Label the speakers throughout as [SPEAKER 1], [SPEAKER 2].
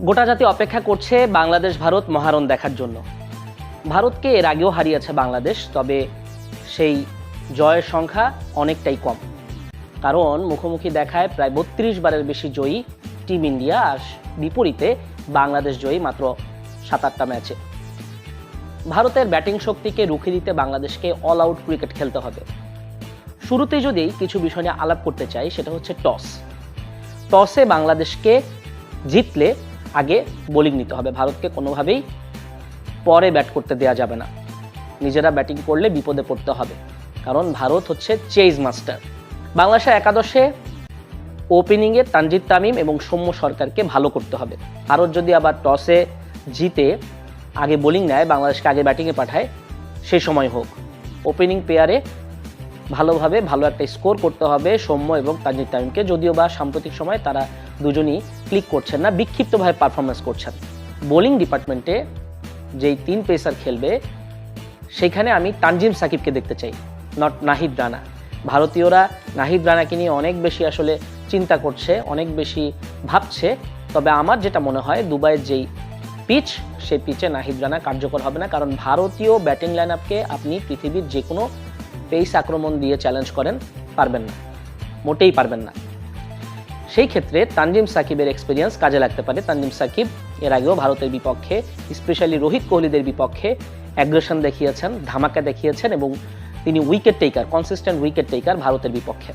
[SPEAKER 1] গোটা জাতি অপেক্ষা করছে বাংলাদেশ, ভারত মহারণ দেখার জন্য। ভারতকে এর আগেও হারিয়েছে বাংলাদেশ, তবে সেই জয়ের সংখ্যা অনেকটাই কম। কারণ মুখোমুখি দেখায় প্রায় বত্রিশ বারের বেশি জয়ী টিম ইন্ডিয়া, আর বিপরীতে বাংলাদেশ জয়ী মাত্র সাত আটটা ম্যাচে। ভারতের ব্যাটিং শক্তিকে রুখে দিতে বাংলাদেশকে অল আউট ক্রিকেট খেলতে হবে। শুরুতে যদি কিছু বিষয় নিয়ে আলাপ করতে চাই, সেটা হচ্ছে টস। টসে বাংলাদেশকে জিতলে আগে বোলিং নিতে হবে। ভারতকে কোনোভাবেই পরে ব্যাট করতে দেওয়া যাবে না। নিজেরা ব্যাটিং করলে বিপদে পড়তে হবে। কারণ ভারত হচ্ছে চেজ মাস্টার বাংলাদেশের একাদশে ওপেনিংয়ে তানজিদ তামিম এবং সৌম্য সরকারকে ভালো করতে হবে। ভারত যদি আবার টসে জিতে আগে বোলিং নেয়, বাংলাদেশকে আগে ব্যাটিংয়ে পাঠায় সেই সময় হোক। ওপেনিং পেয়ারে ভালোভাবে ভালো একটা স্কোর করতে হবে সৌম্য এবং তানজিদ তামিমকে। যদিও বা সাম্প্রতিক সময় তারা দুজনই ক্লিক করছেন না, বিক্ষিপ্তভাবে পারফরমেন্স করছেন। বোলিং ডিপার্টমেন্টে যেই তিন পেসার খেলবে, সেখানে আমি তানজিম সাকিবকে দেখতে চাই নট নাহিদ রানা। ভারতীয়রা নাহিদ রানাকে নিয়ে অনেক বেশি আসলে চিন্তা করছে, অনেক বেশি ভাবছে, তবে আমার যেটা মনে হয়, দুবাইয়ের যেই পিচ সেই পিচে নাহিদ রানা কার্যকর হবে না, কারণ ভারতীয় ব্যাটিং লাইন আপকে আপনি পৃথিবীর যে কোনো পেস আক্রমণ দিয়ে চ্যালেঞ্জ করেন, পারবেন না, মোটেই পারবেন না। সেই ক্ষেত্রে তানজিম সাকিবের এক্সপিরিয়েন্স কাজে লাগতে পারে। তানজিম সাকিব এর আগেও ভারতের বিপক্ষে স্পেশালি রোহিত কোহলিদের বিপক্ষে অ্যাগ্রেশন দেখিয়েছেন, ধামাকা দেখিয়েছেন এবং তিনি wicket taker consistent wicket taker ভারতের বিপক্ষে।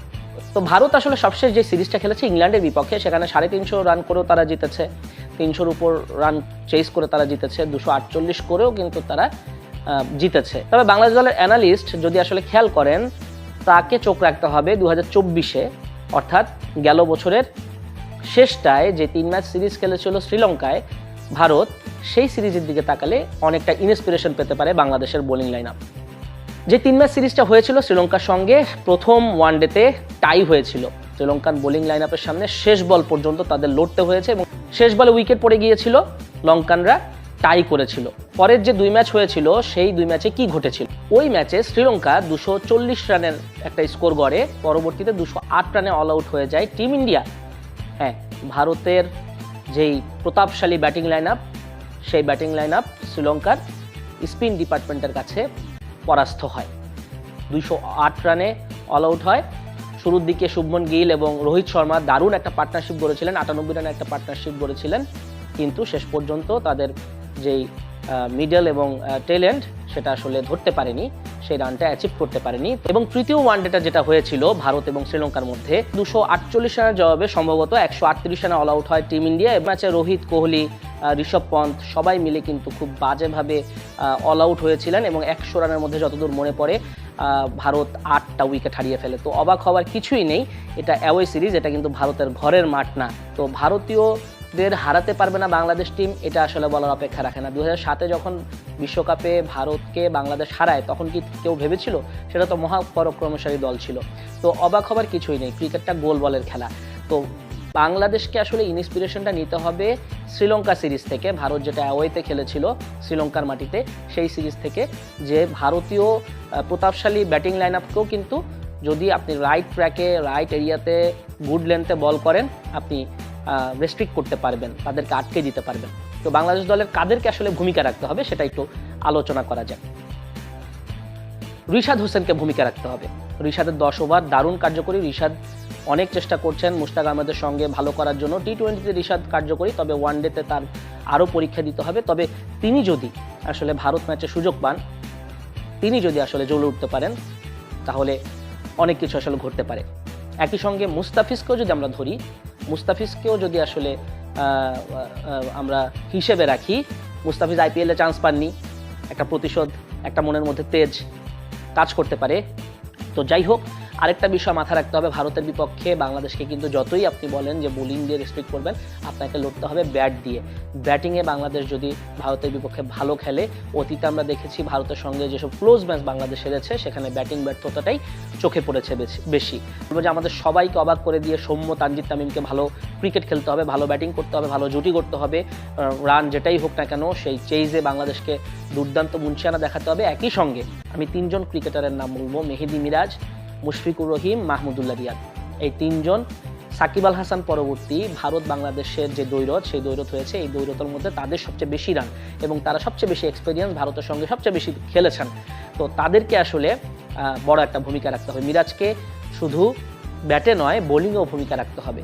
[SPEAKER 1] তো ভারত আসলে সবশেষ যে সিরিজটা খেলেছে ইংল্যান্ডের বিপক্ষে, সেখানে সাড়ে তিনশো রান করেও তারা জিতেছে। তিনশোর উপর রান চেস করে তারা জিতেছে, দুশো আটচল্লিশ করেও কিন্তু তারা জিতেছে। তবে বাংলাদেশ দলের অ্যানালিস্ট যদি আসলে খেয়াল করেন, তাকে চোখ রাখতে হবে দু হাজার চব্বিশে। অর্থাৎ গেল বছরের শেষটায় যে তিন ম্যাচ সিরিজ খেলেছিল শ্রীলঙ্কায়, ভারত সেই সিরিজের দিকে তাকালে অনেকটা ইন্সপিরেশন পেতে পারে বাংলাদেশের বোলিং লাইন আপ যে তিন ম্যাচ সিরিজটা হয়েছিল শ্রীলঙ্কার সঙ্গে, প্রথম ওয়ানডেতে টাই হয়েছিল। শ্রীলঙ্কার বোলিং লাইন আপের সামনে শেষ বল পর্যন্ত তাদের লড়তে হয়েছে এবং শেষ বলে উইকেট পড়ে গিয়েছিল, লঙ্কানরা টাই করেছিল। পরের যে দুই ম্যাচ হয়েছিল, সেই দুই ম্যাচে কি ঘটেছিল? ওই ম্যাচে শ্রীলঙ্কা দুশো চল্লিশ রানের একটা স্কোর গড়ে, পরবর্তীতে দুশো আট রানে অল আউট হয়ে যায় টিম ইন্ডিয়া। হ্যাঁ ভারতের যেই প্রতাপশালী ব্যাটিং লাইন আপ সেই ব্যাটিং লাইন আপ শ্রীলঙ্কার স্পিন ডিপার্টমেন্টের কাছে পরাস্ত হয়। দুইশো আট রানে অল আউট হয়। শুরুর দিকে শুভমন গিল এবং রোহিত শর্মা দারুণ একটা পার্টনারশিপ গড়েছিলেন, আটানব্বই রানে একটা পার্টনারশিপ গড়েছিলেন, কিন্তু শেষ পর্যন্ত তাদের যেই মিডল এবং টেলেন্ট সেটা আসলে ধরতে পারেনি, সেই রানটা অ্যাচিভ করতে পারেনি। এবং তৃতীয় ওয়ানডেটা যেটা হয়েছিল ভারত এবং শ্রীলঙ্কার মধ্যে, দুশো আটচল্লিশ রানের জবাবে সম্ভবত একশো আটত্রিশ রানে অল আউট হয় টিম ইন্ডিয়া এ ম্যাচে রোহিত, কোহলি ঋষভ পন্থ সবাই মিলে কিন্তু খুব বাজেভাবে অল আউট হয়েছিলেন এবং একশো রানের মধ্যে যতদূর মনে পড়ে ভারত আটটা উইকেট হারিয়ে ফেলে। তো অবাক হওয়ার কিছুই নেই, এটা অ্যাওয়ে সিরিজ এটা কিন্তু ভারতের ঘরের মাঠ না। তো ভারতীয়দের হারাতে পারবে না বাংলাদেশ টিম এটা আসলে বলার অপেক্ষা রাখে না। দু সাতে যখন বিশ্বকাপে ভারতকে বাংলাদেশ হারায়, তখন কি কেউ ভেবেছিল? সেটা তো মহাপরাক্রমশালী দল ছিল। তো অবাক হবার কিছুই নেই, ক্রিকেটটা গোল বলের খেলা। তো বাংলাদেশকে আসলে ইন্সপিরেশনটা নিতে হবে শ্রীলঙ্কা সিরিজ থেকে। ভারত যেটা অ্যাওয়েতে খেলেছিল শ্রীলঙ্কার মাটিতে, সেই সিরিজ থেকে। যে ভারতীয় প্রতাপশালী ব্যাটিং লাইন আপকেও কিন্তু যদি আপনি রাইট ট্র্যাকে রাইট এরিয়াতে গুড লেন্থে বল করেন, আপনি রেস্ট্রিক্ট করতে পারবেন, তাদেরকে আটকে দিতে পারবেন। তো বাংলাদেশ দলের কাদেরকে আসলে ভূমিকা রাখতে হবে, সেটা একটু আলোচনা করা যায় রিশাদ হোসেনকে ভূমিকা রাখতে হবে। রিশাদের দশ ওভার দারুণ কার্যকরী। রিশাদ অনেক চেষ্টা করছেন মুশতাক আহমেদের সঙ্গে ভালো করার জন্য। টি টোয়েন্টিতে রিশাদ কার্যকরী, তবে ওয়ান ডেতে তার আরও পরীক্ষা দিতে হবে। তবে তিনি যদি আসলে ভারত ম্যাচে সুযোগ পান, তিনি যদি আসলে জ্বলে উঠতে পারেন, তাহলে অনেক কিছু আসলে ঘটতে পারে। একই সঙ্গে মুস্তাফিজকেও যদি আমরা ধরি মুস্তাফিজকেও যদি আসলে আমরা হিসেবে রাখি, মুস্তাফিজ আইপিএলে চান্স পাননি। একটা প্রতিশোধ, একটা মনের মধ্যে তেজ কাজ করতে পারে। তো যাই হোক আরেকটা বিষয় মাথা রাখতে হবে, ভারতের বিপক্ষে বাংলাদেশকে কিন্তু যতই আপনি বলেন যে বোলিং দিয়ে রেস্ট্রিক্ট করবেন, আপনাকে লড়তে হবে ব্যাট দিয়ে। ব্যাটিংয়ে বাংলাদেশ যদি ভারতের বিপক্ষে ভালো খেলে, অতীতে আমরা দেখেছি ভারতের সঙ্গে যেসব ক্লোজ ম্যাচ বাংলাদেশ হেরেছে, সেখানে ব্যাটিং ব্যর্থতাটাই চোখে পড়েছে বেশি- বেশি। বলব যে আমাদের সবাইকে অবাক করে দিয়ে সৌম্য তানজিদ তামিমকে ভালো ক্রিকেট খেলতে হবে, ভালো ব্যাটিং করতে হবে, ভালো জুটি করতে হবে রান যেটাই হোক না কেন, সেই চেইজে বাংলাদেশকে দুর্দান্ত মুনশিয়ানা দেখাতে হবে। একই সঙ্গে আমি তিনজন ক্রিকেটারের নাম বলব, মেহেদি মিরাজ মুশফিকুর রহিম, মাহমুদুল্লাহ রিয়াদ। এই তিনজন, সাকিব আল হাসান পরবর্তী, ভারত বাংলাদেশের যে দৈরথ সেই দৈরথ হয়েছে। এই দৈরথের মধ্যে তাদের সবচেয়ে বেশি রান এবং তারা সবচেয়ে বেশি এক্সপিরিয়েন্স ভারতের সঙ্গে সবচেয়ে বেশি খেলেছেন। তো তাদেরকে আসলে বড় একটা ভূমিকা রাখতে হবে। মিরাজকে শুধু ব্যাটে নয় বোলিংয়েও ভূমিকা রাখতে হবে।